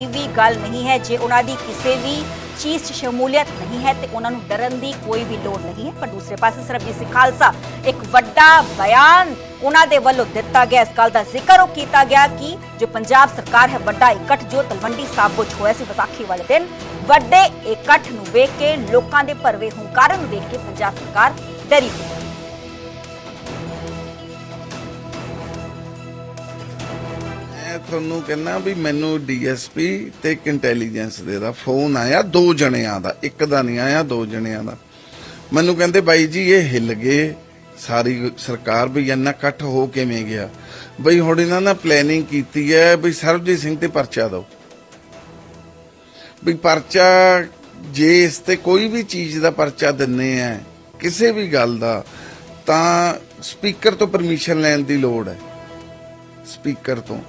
ਵੀ ਗੱਲ ਨਹੀਂ ਹੈ, ਜੇ ਉਹਨਾਂ ਦੀ ਕਿਸੇ ਵੀ ਚੀਜ਼ 'ਚ ਸ਼ਮੂਲੀਅਤ ਨਹੀਂ ਹੈ ਤੇ ਉਹਨਾਂ ਨੂੰ ਡਰਨ ਦੀ ਕੋਈ ਵੀ ਲੋੜ ਨਹੀਂ ਹੈ। ਪਰ ਦੂਸਰੇ ਪਾਸੇ ਸਰਬਜੀਤ ਸਿੰਘ ਖਾਲਸਾ ਇੱਕ ਵੱਡਾ ਬਿਆਨ ਉਹਨਾਂ ਦੇ ਵੱਲੋਂ ਦਿੱਤਾ ਗਿਆ। ਇਸ ਗੱਲ ਦਾ ਜ਼ਿਕਰ ਉਹ ਕੀਤਾ ਗਿਆ ਕਿ ਜੋ ਪੰਜਾਬ ਸਰਕਾਰ ਹੈ, ਵੱਡਾ ਇਕੱਠ ਜੋ ਤਲਵੰਡੀ ਸਾਬੋ 'ਚ ਹੋਇਆ ਸੀ ਵਿਸਾਖੀ ਵਾਲੇ ਦਿਨ, ਵੱਡੇ ਇਕੱਠ ਨੂੰ ਵੇਖ ਕੇ ਲੋਕਾਂ ਦੇ ਭਰਵੇ ਹੁੰਕਾਰੇ ਨੂੰ ਦੇਖ ਕੇ ਪੰਜਾਬ ਸਰਕਾਰ ਡਰੀ ਹੋਈ। ਮੈਂ ਤੁਹਾਨੂੰ ਕਹਿੰਦਾ ਵੀ ਮੈਨੂੰ ਡੀਐਸਪੀ ਤੇ ਇੱਕ ਇੰਟੈਲੀਜੈਂਸ ਦੇ ਦਾ ਫੋਨ ਆਇਆ, ਦੋ ਜਣਿਆਂ ਦਾ, ਇੱਕ ਦਾ ਨਹੀਂ ਆਇਆ, ਦੋ ਜਣਿਆਂ ਦਾ। ਮੈਨੂੰ ਕਹਿੰਦੇ ਬਾਈ ਜੀ, ਇਹ ਹਿੱਲ ਗਏ। ਸਾਰੀ ਸਰਕਾਰ ਵੀ ਇੰਨਾ ਇਕੱਠ ਹੋ ਕਿਵੇਂ ਗਿਆ? ਬਈ ਹੁਣ ਇਹਨਾਂ ਨੇ ਪਲੈਨਿੰਗ ਕੀਤੀ ਹੈ ਵੀ ਸਰਬਜੀਤ ਸਿੰਘ ਤੇ ਪਰਚਾ ਦਿਓ। ਵੀ ਪਰਚਾ, ਜੇ ਇਸ ਤੇ ਕੋਈ ਵੀ ਚੀਜ਼ ਦਾ ਪਰਚਾ ਦਿੰਨੇ ਆ, ਕਿਸੇ ਵੀ ਗੱਲ ਦਾ, ਤਾਂ ਸਪੀਕਰ ਤੋਂ ਪਰਮਿਸ਼ਨ ਲੈਣ ਦੀ ਲੋੜ ਹੈ। ਸਪੀਕਰ ਤੋਂ।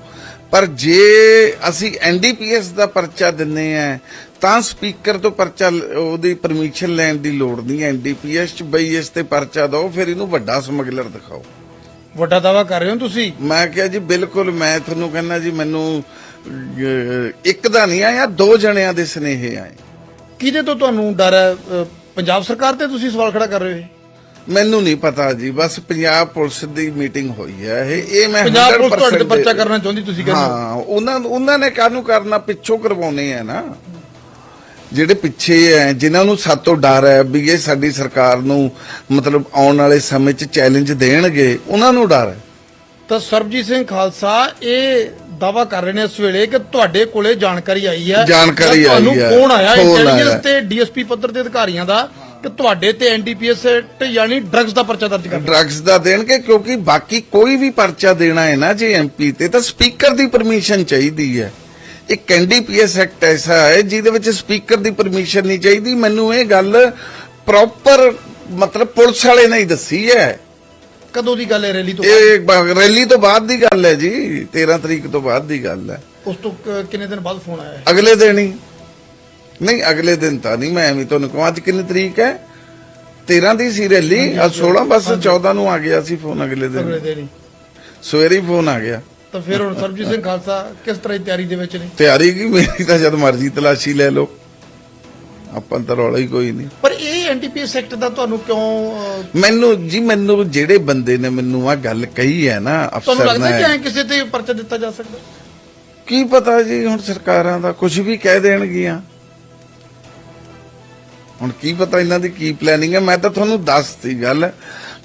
ਪਰ ਜੇ ਅਸੀਂ ਐਨਡੀਪੀਐਸ ਦਾ ਪਰਚਾ ਦਿੰਨੇ ਆ ਤਾਂ ਸਪੀਕਰ ਤੋਂ ਪਰਚਾ ਉਹਦੀ ਪਰਮਿਸ਼ਨ ਲੈਣ ਦੀ ਲੋੜ ਨਹੀਂ ਐਨਡੀਪੀਐਸ ਚ। ਬਈ ਇਸ ਤੇ ਪਰਚਾ ਦਿਓ ਫਿਰ ਇਹਨੂੰ ਵੱਡਾ ਸਮਗਲਰ ਦਿਖਾਓ। ਵੱਡਾ ਦਾਵਾ ਕਰ ਰਹੇ ਹੋ ਤੁਸੀਂ? ਮੈਂ ਕਿਹਾ ਜੀ ਬਿਲਕੁਲ ਮੈਂ ਤੁਹਾਨੂੰ ਕਹਿੰਦਾ ਜੀ ਮੈਨੂੰ ਇੱਕ ਦਾ ਨਹੀਂ ਆਇਆ ਦੋ ਜਣਿਆਂ ਦੇ ਸਨੇਹੇ ਆਏ। ਕਿਹਦੇ ਤੋਂ ਤੁਹਾਨੂੰ ਡਰ ਹੈ? ਪੰਜਾਬ ਸਰਕਾਰ ਤੇ ਤੁਸੀਂ ਸਵਾਲ ਖੜਾ ਕਰ ਰਹੇ ਹੋ ਮੈਨੂੰ ਨਹੀਂ ਪਤਾ ਜੀ ਬਸ ਪੰਜਾਬ ਪੁਲਿਸ ਦੀ ਮੀਟਿੰਗ ਹੋਈ ਹੈ ਇਹ। ਇਹ ਮੈਂ ਪੰਜਾਬ ਪੁਲਿਸ ਤੁਹਾਡੇ ਤੇ 100% ਪਰਚਾ ਕਰਨਾ ਚਾਹੁੰਦੀ ਤੁਸੀਂ ਕਹਿੰਦੇ ਹੋ? ਉਹਨਾਂ ਉਹਨਾਂ ਨੇ ਕਾਹਨੂੰ ਕਰਨਾ? ਪਿੱਛੋਂ ਕਰਵਾਉਣੇ ਆ ਨਾ। ਜਿਹੜੇ ਪਿੱਛੇ ਐ ਜਿਨ੍ਹਾਂ ਨੂੰ ਸਾਤੋਂ ਡਰ ਹੈ ਵੀ ਇਹ ਸਾਡੀ ਸਰਕਾਰ ਨੂੰ ਮਤਲਬ ਆਉਣ ਵਾਲੇ ਸਮੇਂ 'ਚ ਚੈਲੰਜ ਦੇਣਗੇ ਉਹਨਾਂ ਨੂੰ ਡਰ ਹੈ ਤਾਂ ਸਰਬਜੀਤ ਸਿੰਘ ਖਾਲਸਾ ਇਹ ਦਾਵਾ ਕਰ ਰਹੇ ਨੇ ਇਸ ਵੇਲੇ ਕਿ ਤੁਹਾਡੇ ਕੋਲੇ ਜਾਣਕਾਰੀ ਆਈ ਹੈ। ਜਾਣਕਾਰੀ ਤੁਹਾਨੂੰ ਆਈ ਹੈ, ਫੋਨ ਆਇਆ ਇੰਟੈਲੀਜੈਂਸ। ਤੇ ਡੀਐਸਪੀ ਪੱਧਰ ਦੇ ਅਧਿਕਾਰੀਆਂ ਦਾ ਕਿ ਤੁਹਾਡੇ ਤੇ ਐਨਡੀਪੀਐਸ ਤੇ ਯਾਨੀ ਡਰੱਗਸ ਦਾ ਪਰਚਾ ਦਰਜ ਕਰਨਾ। ਡਰੱਗਸ ਦਾ ਦੇਣਗੇ ਕਿਉਂਕਿ ਬਾਕੀ ਕੋਈ ਵੀ ਪਰਚਾ ਦੇਣਾ ਹੈ ਨਾ ਜੇ ਐਮਪੀ ਤੇ ਤਾਂ ਸਪੀਕਰ ਦੀ ਪਰਮਿਸ਼ਨ ਚਾਹੀਦੀ ਹੈ। ਇੱਕ ਐਨਡੀਪੀਐਸ ਐਕਟ ਐਸਾ ਹੈ ਜਿਹਦੇ ਵਿੱਚ ਸਪੀਕਰ ਦੀ ਪਰਮਿਸ਼ਨ ਨਹੀਂ ਚਾਹੀਦੀ। ਮੈਨੂੰ ਇਹ ਗੱਲ ਪ੍ਰੋਪਰ ਮਤਲਬ ਪੁਲਿਸ ਵਾਲੇ ਨੇ ਹੀ ਦੱਸੀ ਹੈ। ਕਦੋਂ ਦੀ ਗੱਲ ਹੈ? ਰੈਲੀ ਤੋਂ ਇਹ ਬ- ਰੈਲੀ ਤੋਂ ਬਾਅਦ ਦੀ ਗੱਲ ਹੈ ਜੀ। 13 ਤਰੀਕ ਤੋਂ ਬਾਅਦ ਦੀ ਗੱਲ ਹੈ। ਉਸ ਤੋਂ ਕ- ਕਿੰਨੇ ਦਿਨ ਬਾਅਦ ਫੋਨ ਆਇਆ ਹੈ? ਅਗਲੇ ਦਿਨ ਹੀ। ਨਹੀਂ ਅਗਲੇ ਦਿਨ ਤਾਂ ਨਹੀਂ ਮੈਂ ਐਵੇਂ ਤੁਹਾਨੂੰ ਕਹਾਂ। ਅੱਜ ਕਿੰਨੀ ਤਰੀਕ ਹੈ? 13 ਦੀ ਸੀ ਰੈਲੀ ਅੱਜ 16 ਬਸ 14 ਨੂੰ ਆ ਗਿਆ ਸੀ ਫੋਨ ਅਗਲੇ ਦਿਨ। ਸਵੇਰੇ ਹੀ ਫੋਨ ਆ ਗਿਆ। ਤਾਂ ਫਿਰ ਹੁਣ ਸਰਬਜੀਤ ਸਿੰਘ ਖਾਲਸਾ ਕਿਸ ਤਰ੍ਹਾਂ ਦੀ ਤਿਆਰੀ ਦੇ ਵਿੱਚ ਨੇ? ਤਿਆਰੀ ਕੀ ਮੇਰੀ ਤਾਂ ਜਦ ਮਰਜ਼ੀ ਤਲਾਸ਼ੀ ਲੈ ਲਓ। ਆਪਾਂ ਨੂੰ ਤਾਂ ਰੌਲਾ ਹੀ ਕੋਈ ਨਹੀਂ। ਪਰ ਇਹ ਐਨਡੀਪੀਐਸ ਐਕਟ ਦਾ ਤੁਹਾਨੂੰ ਕਿਉਂ ਮੈਨੂੰ ਜੀ ਮੈਨੂੰ ਜਿਹੜੇ ਬੰਦੇ ਨੇ ਮੈਨੂੰ ਆ ਗੱਲ ਕਹੀ ਹੈ ਨਾ ਤੁਹਾਨੂੰ ਅਫਸਰ ਲੱਗਦਾ ਕਿ ਨੇ ਐਂ ਕਿਸੇ ਤੇ ਪਰਚਾ ਦਿੱਤਾ ਜਾ ਸਕਦਾ? ਕੀ ਪਤਾ ਜੀ ਹੁਣ ਸਰਕਾਰਾਂ ਦਾ ਕੁਝ ਵੀ ਕਹਿ ਦੇਣਗੀਆਂ। ਹੁਣ ਕੀ ਪਤਾ ਇਹਨਾਂ ਦੀ ਕੀ ਪਲੈਨਿੰਗ ਹੈ? ਮੈਂ ਤਾਂ ਤੁਹਾਨੂੰ ਦੱਸਤੀ ਗੱਲ।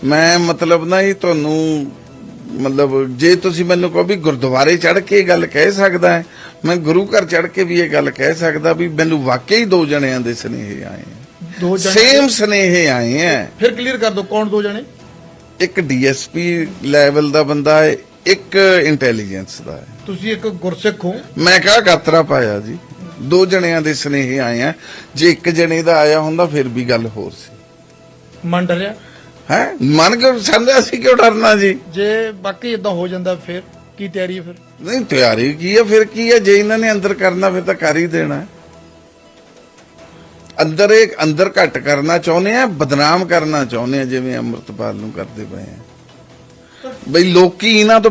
ਮੈਂ ਮਤਲਬ ਨਾ ਇਹ ਤੁਹਾਨੂੰ ਮਤਲਬ ਜੇ ਤੁਸੀਂ ਮੈਨੂੰ ਕਹੋ ਵੀ ਗੁਰਦੁਆਰੇ ਚੜ ਕੇ ਇਹ ਗੱਲ ਕਹਿ ਸਕਦਾ ਹੈ ਮੈਂ ਗੁਰੂ ਘਰ ਚੜ ਕੇ ਵੀ ਇਹ ਗੱਲ ਕਹਿ ਸਕਦਾ ਵੀ ਮੈਨੂੰ ਵਾਕਈ ਦੋ ਜਣਿਆਂ ਦੇ ਸਨੇਹੇ ਆਏ ਦੋ ਜਣੇ? ਸੇਮ ਸਨੇਹੇ ਆਏ ਹੈ। ਫਿਰ ਕਲੀਅਰ ਕਰ ਦਿਓ ਕੌਣ ਦੋ ਜਣੇ? ਇੱਕ ਡੀਐਸਪੀ ਲੈਵਲ ਦਾ ਬੰਦਾ ਹੈ ਇੱਕ ਇੰਟੈਲੀਜੈਂਸ ਦਾ ਹੈ। ਤੁਸੀਂ ਇੱਕ ਗੁਰਸਿੱਖ ਹੋ। ਮੈਂ ਕਿਹਾ ਗਾਤਰਾ ਪਾਇਆ ਜੀ। ਦੋ ਜਣਿਆਂ ਦੇ ਸਨੇਹੇ ਆਏ ਆ। ਜੇ ਇੱਕ ਜਣੇ ਦਾ ਆਇਆ ਹੁੰਦਾ ਫਿਰ ਵੀ ਗੱਲ ਹੋਰ ਸੀ। ਮਨ ਡਰਿਆ? ਹੈ? ਮਨ ਕੇ ਸੰਦੇ ਅਸੀਂ ਕਿਉਂ ਡਰਨਾ ਜੀ? ਜੇ ਬਾਕੀ ਇਦਾਂ ਹੋ ਜਾਂਦਾ ਫਿਰ ਕੀ ਤਿਆਰੀ ਹੈ ਫਿਰ? ਨਹੀਂ ਤਿਆਰੀ ਕੀ ਹੈ ਫਿਰ ਕੀ ਹੈ ਜੇ ਇਹਨਾਂ ਨੇ ਅੰਦਰ ਕਰਨਾ ਫਿਰ ਤਾਂ ਕਰ ਹੀ ਦੇਣਾ। ਹੈ। ਅੰਦਰ ਇੱਕ ਅੰਦਰ ਘੱਟ ਕਰਨਾ ਚਾਹੁੰਦੇ ਆ ਬਦਨਾਮ ਕਰਨਾ ਚਾਹੁੰਦੇ ਆ ਜਿਵੇਂ ਅੰਮ੍ਰਿਤਪਾਲ ਨੂੰ ਕਰਦੇ ਪਏ ਆ। ਬਈ ਲੋਕੀ ਇਹਨਾਂ ਤੋਂ